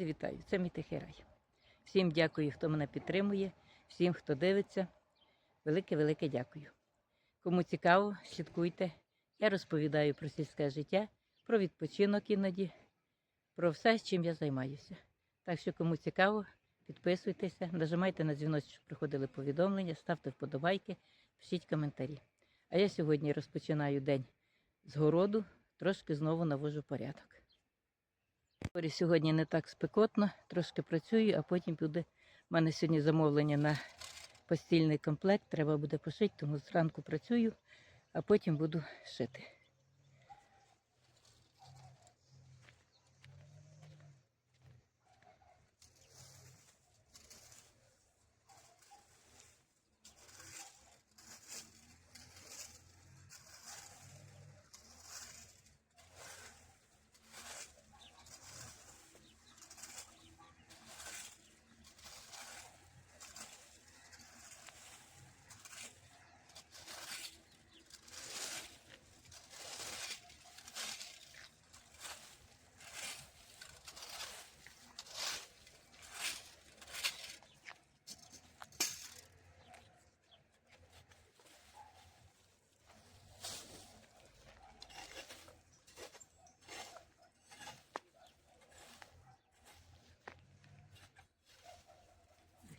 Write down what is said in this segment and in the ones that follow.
Вітаю, це мій тихий рай. Всім дякую, хто мене підтримує, всім, хто дивиться. Велике-велике дякую. Кому цікаво, слідкуйте. Я розповідаю про сільське життя, про відпочинок іноді, про все, чим я займаюся. Так що, кому цікаво, підписуйтеся, нажимайте на дзвіночок, щоб приходили повідомлення, ставте вподобайки, пишіть коментарі. А я сьогодні розпочинаю день з городу, трошки знову навожу порядок. Сьогодні не так спекотно, трошки працюю, а потім буде. У мене сьогодні замовлення на постільний комплект, треба буде пошити, тому зранку працюю, а потім буду шити.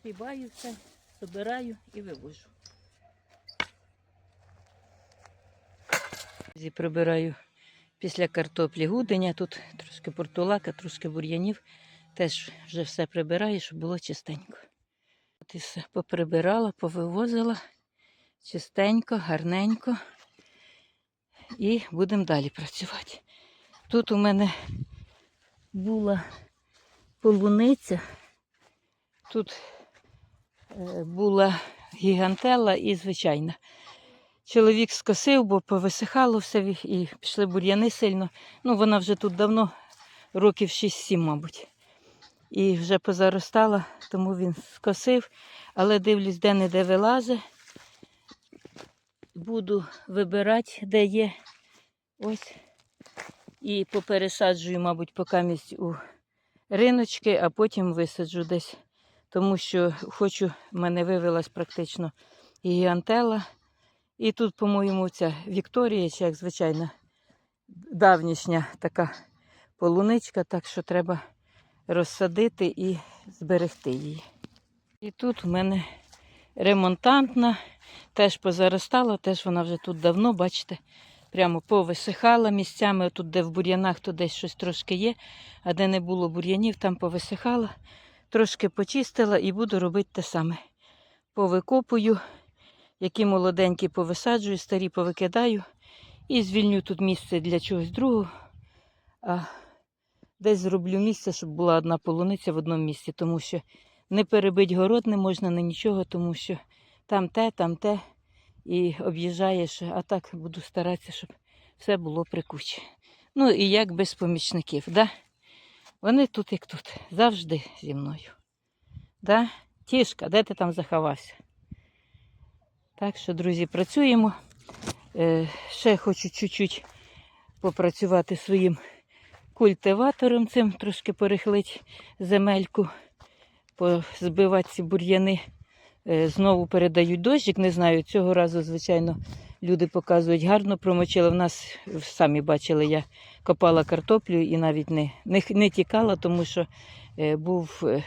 Хлібаю все, збираю і вивожу. Зі прибираю після картоплі гуденя, тут трошки портулака, трошки бур'янів. Теж вже все прибираю, щоб було чистенько. От і все поприбирала, повивозила чистенько, гарненько. І будемо далі працювати. Тут у мене була полуниця, тут була гігантела і звичайна. Чоловік скосив, бо повисихало все і пішли бур'яни сильно. Ну, вона вже тут давно, років 6-7, мабуть. І вже позаростала, тому він скосив, але дивлюсь, де не де вилазить. Буду вибирати, де є. Ось. І попересаджую, мабуть, покамість у риночки, а потім висаджу десь. Тому що хочу, в мене вивелась практично гігантела. І тут, по-моєму, ця Вікторія, чи як звичайна, давнішня така полуничка, так що треба розсадити і зберегти її. І тут в мене ремонтантна, теж позаростала, теж вона вже тут давно, бачите, прямо повисихала місцями. Тут, де в бур'янах, то десь щось трошки є, а де не було бур'янів, там повисихала. Трошки почистила і буду робити те саме. Повикопую, які молоденькі повисаджую, старі повикидаю і звільню тут місце для чогось другого. А десь зроблю місце, щоб була одна полуниця в одному місці, тому що не перебить город не можна на нічого, тому що там те, там те, і об'їжджаєш, а так буду старатися, щоб все було при кучі. Ну і як без помічників, да? Вони тут як тут, завжди зі мною. Да? Тішка, де ти там заховався? Так що, друзі, працюємо. Е, ще хочу чуть-чуть попрацювати своїм культиватором цим, трошки порихлить земельку, позбивати ці бур'яни. Е, знову передають дощик. Не знаю, цього разу, звичайно, люди показують гарно промочили. В нас самі бачили, я копала картоплю і навіть не, не, не тікала, тому що е, був е,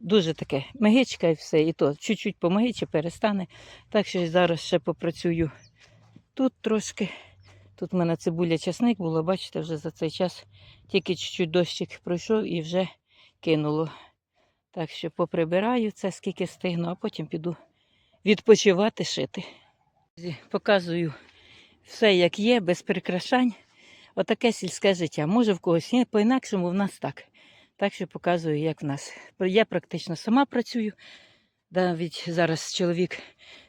дуже таке мигичка і все. І то чуть-чуть помигиче, перестане. Так що зараз ще попрацюю тут трошки. Тут в мене цибуля часник було, бачите, вже за цей час тільки чуть-чуть дощик пройшов і вже кинуло. Так що поприбираю це, скільки стигну, а потім піду відпочивати, шити. Показую все, як є, без прикрашань. Отаке сільське життя. Може в когось є, по-інакшому в нас так. Так що показую, як в нас. Я практично сама працюю. Навіть зараз чоловік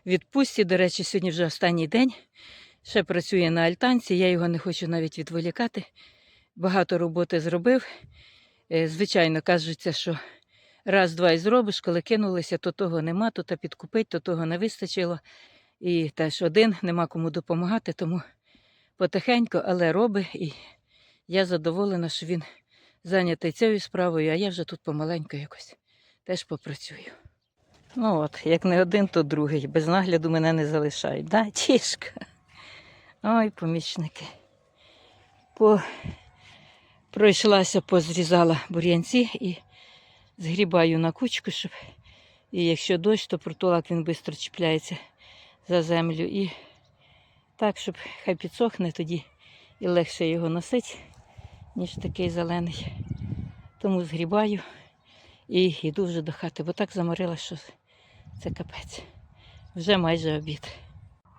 в відпустці, до речі, сьогодні вже останній день. Ще працює на альтанці, я його не хочу навіть відволікати. Багато роботи зробив. Е, Звичайно, кажеться, що раз-два і зробиш, коли кинулися, то того нема, то та підкупить, то того не вистачило. І теж один, нема кому допомагати, тому потихеньку, але робить. І я задоволена, що він зайнятий цією справою, а я вже тут помаленьку якось теж попрацюю. Ну от, як не один, то другий. Без нагляду мене не залишають. Да, тішка? Ой, помічники. По... Пройшлася, позрізала бур'янці і згрібаю на кучку, щоб і якщо дощ, то протулак він швидко чіпляється за землю. І так, щоб хай підсохне, тоді і легше його носити, ніж такий зелений. Тому згрібаю і йду вже до хати, бо так заморила, що це капець. Вже майже обід.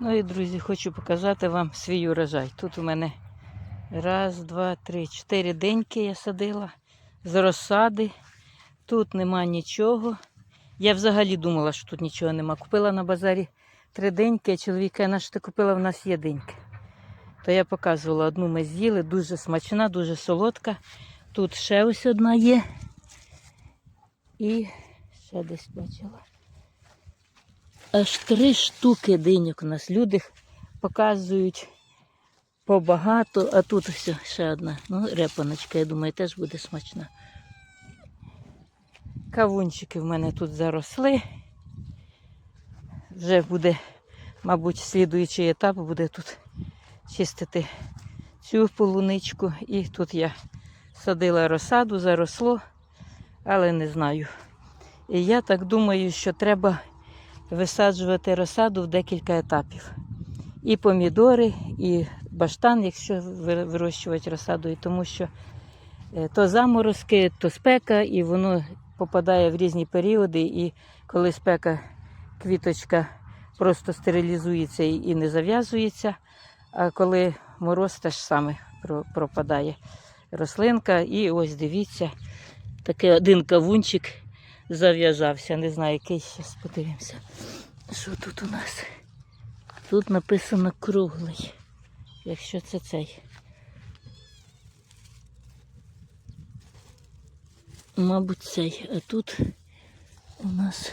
Ну і друзі, хочу показати вам свій урожай. Тут у мене раз, два, три, чотири деньки я садила з розсади. Тут нема нічого. Я взагалі думала, що тут нічого нема. Купила на базарі три деньки, чоловік каже, що ти купила, в нас є деньки. То я показувала одну ми з'їли, дуже смачна, дуже солодка. Тут ще ось одна є. І ще десь бачила. Аж три штуки диньок у нас. Люди показують побагато, а тут все, ще одна. Ну, репаночка, я думаю, теж буде смачна. Кавунчики в мене тут заросли. Вже буде, мабуть, слідуючий етап буде тут чистити цю полуничку. І тут я садила розсаду, заросло, але не знаю. І я так думаю, що треба висаджувати розсаду в декілька етапів. І помідори, і баштан, якщо ви- вирощувати розсадою, тому що е, то заморозки, то спека, і воно попадає в різні періоди. І коли спека, квіточка просто стерилізується і не зав'язується. А коли мороз теж саме пропадає рослинка. І ось дивіться, такий один кавунчик зав'язався. Не знаю, який зараз подивимося. Що тут у нас? Тут написано круглий. Якщо це цей. Мабуть, цей. А тут у нас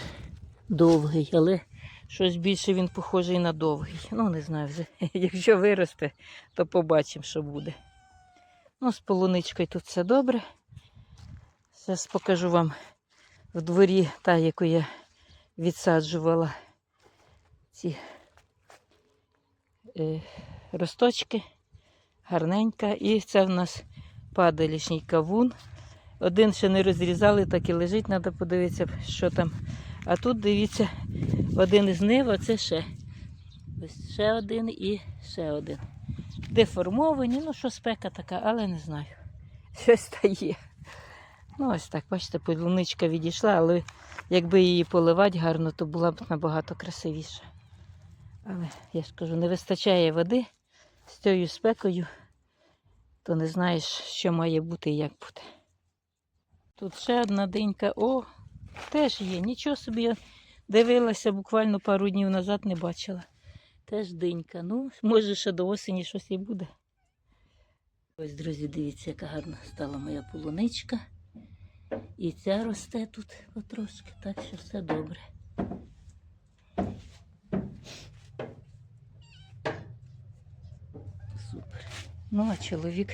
довгий, але щось більше він похожий на довгий. Ну, не знаю вже. Якщо виросте, то побачимо, що буде. Ну, з полуничкою тут все добре. Зараз покажу вам в дворі та, яку я відсаджувала ці е, росточки. Гарненька. І це в нас падалішній кавун. Один ще не розрізали, так і лежить, треба подивитися, що там. А тут дивіться, один із них, а це ще. Ось ще один і ще один. Деформовані, ну що спека така, але не знаю. Щось та є. Ну, ось так, бачите, полуничка відійшла, але якби її поливати гарно, то була б набагато красивіша. Але я ж кажу, не вистачає води з цією спекою, то не знаєш, що має бути і як буде. Тут ще одна динька. О, теж є. Нічого собі я дивилася буквально пару днів назад, не бачила. Теж динька. Ну, може, ще до осені щось і буде. Ось, друзі, дивіться, яка гарна стала моя полуничка. І ця росте тут потрошки, так що все добре. Супер. Ну, а чоловік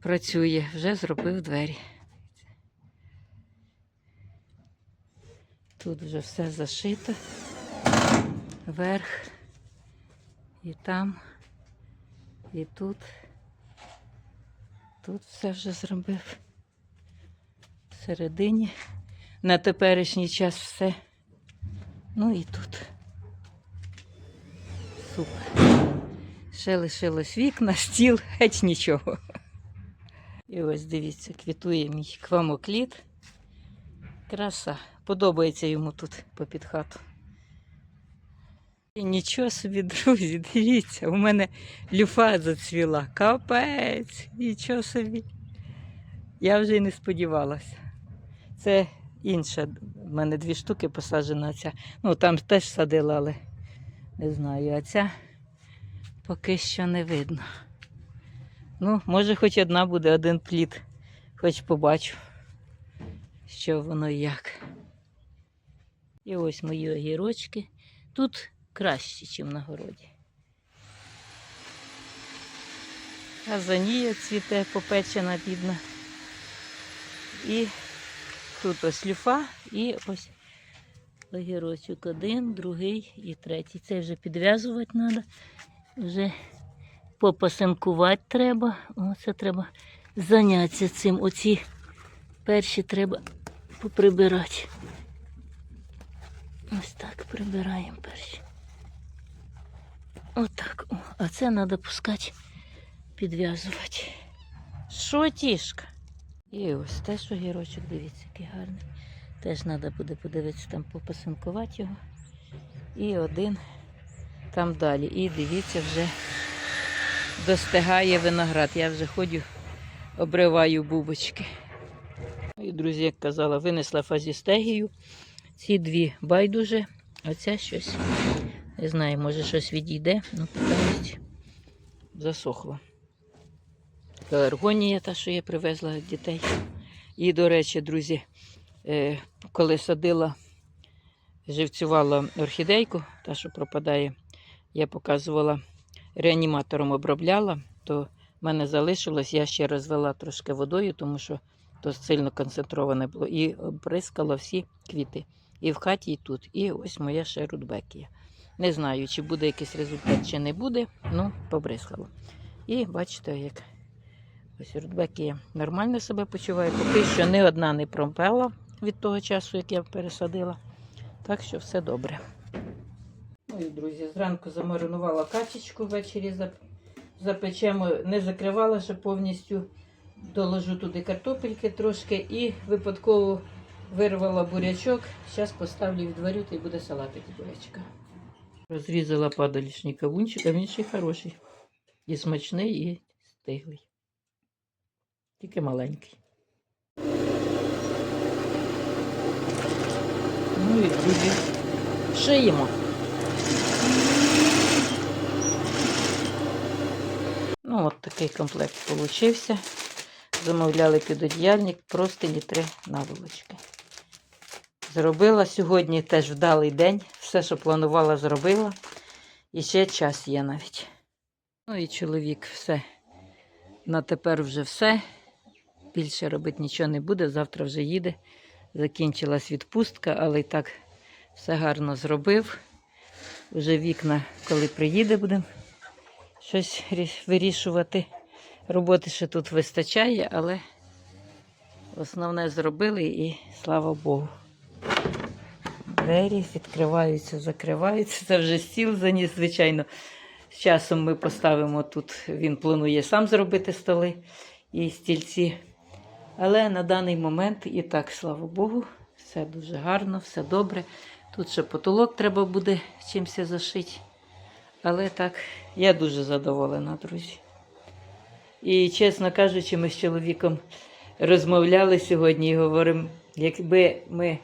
працює, вже зробив двері. Тут вже все зашито. Верх. І там, і тут. Тут все вже зробив. Всередині. На теперішній час все. Ну і тут. Супер. Ще лишилось вікна, стіл, геть нічого. І ось дивіться, квітує мій квамокліт. Краса. Подобається йому тут попід хату. І нічого собі, друзі, дивіться, у мене люфа зацвіла. Капець, нічого собі. Я вже й не сподівалася. Це інша. В мене дві штуки посаджена ця. Ну, там теж садила, але не знаю. А ця поки що не видно. Ну, може, хоч одна буде, один плід. Хоч побачу, що воно і як. І ось мої огірочки. Тут краще, ніж на городі. Азанія цвіте попечена, бідна. І тут ось люфа, і ось огірочок один, другий і третій. Це вже підв'язувати треба. Вже попасинкувати треба. Оце треба зайнятися цим. Оці перші треба поприбирати. Ось так прибираємо перші. Отак. О, а це треба пускати, підв'язувати. Що тішка? І ось теж огірочок, дивіться, який гарний. Теж треба буде подивитися, там попасинкувати його. І один там далі. І дивіться, вже достигає виноград. Я вже ходю, обриваю бубочки. Ну І, друзі, як казала, винесла фазістегію. Ці дві байдуже, а щось. Не знаю, може щось відійде, ну поки засохло. Пеларгонія, та, що я привезла дітей. І, до речі, друзі, е, коли садила, живцювала орхідейку, та, що пропадає, я показувала реаніматором обробляла, то в мене залишилось, я ще розвела трошки водою, тому що то сильно концентроване було. І обрискала всі квіти. І в хаті, і тут. І ось моя ще рудбекія. Не знаю, чи буде якийсь результат, чи не буде, ну, побризкала. І бачите, як ось рудбекія нормально себе почуває. Поки що ні одна не пропала від того часу, як я пересадила. Так що все добре. Ну друзі, зранку замаринувала качечку ввечері запечемо, не закривала ще повністю. Доложу туди картопельки трошки і випадково вирвала бурячок. Зараз поставлю і відварю, та й буде салатик з бурячка. Розрізала падалішній кавунчик, а він ще хороший. І смачний, і стиглий. Тільки маленький. Ну і друзі, шиємо. Ну, от такий комплект получився. Замовляли підодіяльник, простині три наволочки. Зробила сьогодні теж вдалий день. Все, що планувала, зробила. І ще час є навіть. Ну і чоловік все. На тепер вже все. Більше робити нічого не буде. Завтра вже їде. Закінчилась відпустка, але і так все гарно зробив. Вже вікна, коли приїде, будемо щось вирішувати. Роботи ще тут вистачає, але основне зробили і слава Богу. Двері відкриваються, закриваються. Це вже стіл заніс, звичайно. З часом ми поставимо тут, він планує сам зробити столи і стільці. Але на даний момент і так, слава Богу, все дуже гарно, все добре. Тут ще потолок треба буде чимось зашити. Але так, я дуже задоволена, друзі. І, чесно кажучи, ми з чоловіком розмовляли сьогодні і говоримо, якби ми,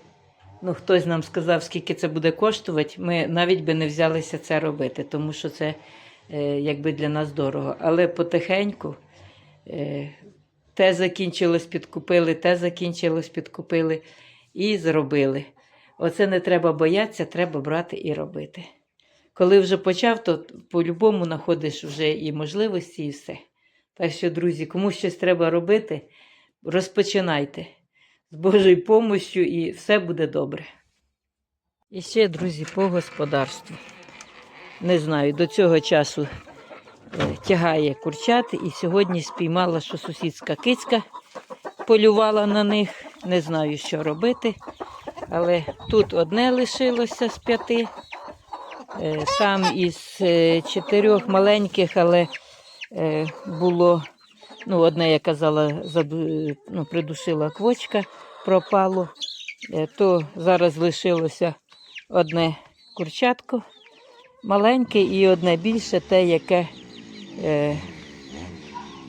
ну хтось нам сказав, скільки це буде коштувати, ми навіть би не взялися це робити, тому що це е, якби для нас дорого. Але потихеньку е, те закінчилось, підкупили, те закінчилось, підкупили і зробили. Оце не треба боятися, треба брати і робити. Коли вже почав, то по-любому знаходиш вже і можливості, і все. Так що, друзі, кому щось треба робити, розпочинайте з Божою помощю і все буде добре. І ще, друзі, по господарству. Не знаю, до цього часу е, тягає курчат, і сьогодні спіймала, що сусідська кицька полювала на них. Не знаю, що робити. Але тут одне лишилося з п'яти. Е, Там із е, чотирьох маленьких, але було, ну, одне, я казала, ну, придушила квочка, пропало. Е, То зараз лишилося одне курчатко маленьке і одне більше, те, яке е,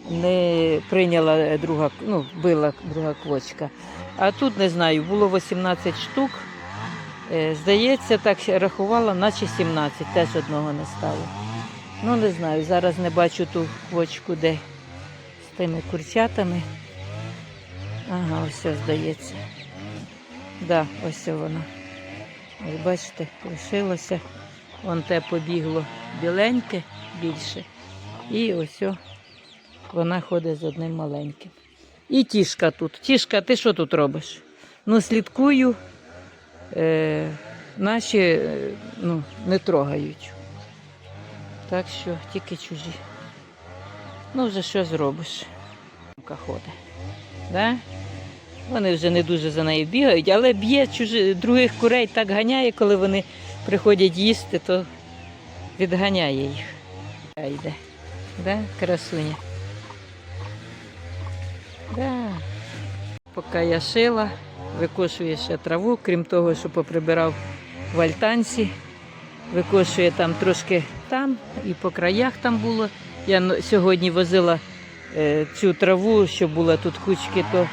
не прийняла друга, ну, била друга квочка. А тут не знаю, було 18 штук. Е, Здається, так рахувала, наче 17, теж одного не стало. Ну, не знаю, зараз не бачу ту квочку, де з тими курчатами. Ага, ось здається. Да, ось вона. Ось бачите, лишилося. Вон те побігло біленьке більше. І ось вона ходить з одним маленьким. І тішка тут. Тішка, ти що тут робиш? Ну, слідкую. Е, наші е, ну, не трогають. Так що тільки чужі. Ну, вже що зробиш? Ходить. Да? Вони вже не дуже за нею бігають, але б'є чужі, других курей так ганяє, коли вони приходять їсти, то відганяє їх. Йде. Да? Красуня. Да. Поки я шила, викошує ще траву, крім того, що поприбирав в альтанці, викошує там трошки там і по краях там було. Я сьогодні возила е, цю траву, що була тут кучки, то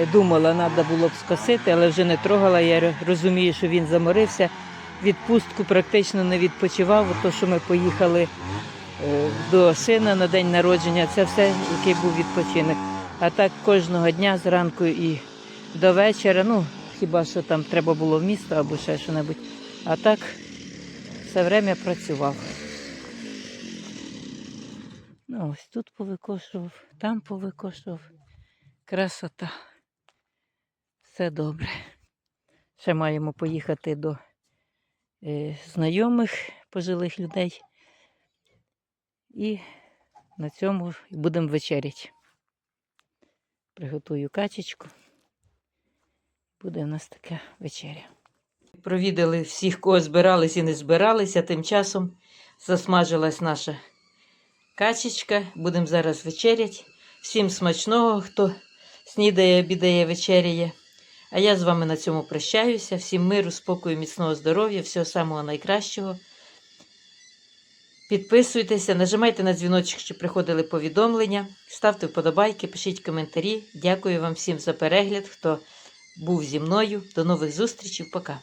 е, думала, треба було б скосити, але вже не трогала. Я розумію, що він заморився. Відпустку практично не відпочивав, то що ми поїхали е, до сина на день народження. Це все, який був відпочинок. А так кожного дня зранку і до вечора. Ну, хіба що там треба було в місто або ще що-небудь. А так все время працював. Ну, ось тут повикошував, там повикошував. Красота. Все добре. Ще маємо поїхати до е, знайомих пожилих людей. І на цьому будемо вечеряти. Приготую качечку. Буде в нас така вечеря. Провідали всіх, кого збирались і не збиралися. Тим часом засмажилась наша качечка. Будемо зараз вечерять. Всім смачного, хто снідає, обідає, вечеряє. А я з вами на цьому прощаюся. Всім миру, спокою, міцного здоров'я, всього самого найкращого. Підписуйтеся, нажимайте на дзвіночок, щоб приходили повідомлення. Ставте вподобайки, пишіть коментарі. Дякую вам всім за перегляд, хто був зі мною. До нових зустрічей. Пока.